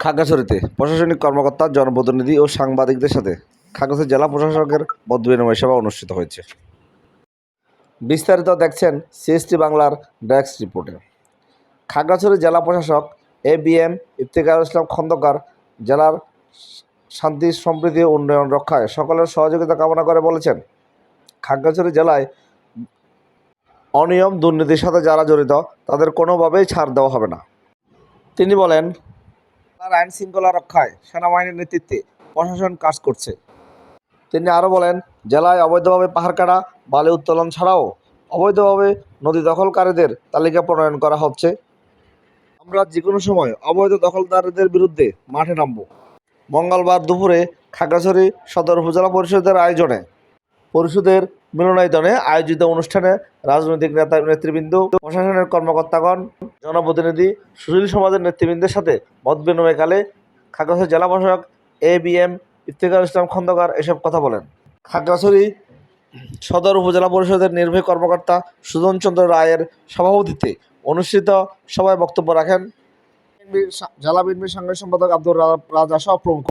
খাগড়াছড়িতে প্রশাসনিক কর্মকর্তা, জনপ্রতিনিধি ও সাংবাদিকদের সাথে খাগড়াছড়ি জেলা প্রশাসকের মতবিনিময় সভা অনুষ্ঠিত হয়েছে। বিস্তারিত দেখছেন সিএসটি বাংলার ডেস্ক রিপোর্টে। খাগড়াছড়ি জেলা প্রশাসক A B M Iftekhar Islam Khandaker জেলার শান্তি, সম্প্রীতি ও উন্নয়ন রক্ষায় সকলের সহযোগিতা কামনা করে বলেছেন, খাগড়াছড়ি জেলায় অনিয়ম, দুর্নীতির সাথে যারা জড়িত, তাদের কোনোভাবেই ছাড় দেওয়া হবে না। তিনি বলেন জেলার আইন শৃঙ্খলা রক্ষায় সেনাবাহিনীর নেতৃত্বে প্রশাসন কাজ করছে। তিনি আরও বলেন, জেলায় অবৈধভাবে পাহাড় কাটা বালি উত্তোলন ছাড়াও অবৈধভাবে নদী দখলকারীদের তালিকা প্রণয়ন করা হচ্ছে। আমরা যে কোনো সময় অবৈধ দখলদারদের বিরুদ্ধে মাঠে নামব। মঙ্গলবার দুপুরে খাগড়াছড়ি সদর উপজেলা পরিষদের আয়োজনে পরিষদের মিলনায়তনে আয়োজিত অনুষ্ঠানে রাজনৈতিক নেতা নেতৃবৃন্দ, প্রশাসনের কর্মকর্তাগণ, জনপ্রতিনিধি, সুশীল সমাজের নেতৃবৃন্দের সাথে মত বিনিময়কালে খাগড়াছড়ি জেলা প্রশাসক A B M Iftekhar Islam Khandaker এসব কথা বলেন। খাগড়াছড়ি সদর উপজেলা পরিষদের নির্বাহী কর্মকর্তা সুজন চন্দ্র রায়ের সভাপতিত্বে অনুষ্ঠিত সভায় বক্তব্য রাখেন। জেলা বিএনপির সাংগঠনিক সম্পাদক আব্দুর রাজা সহ প্রমুখ।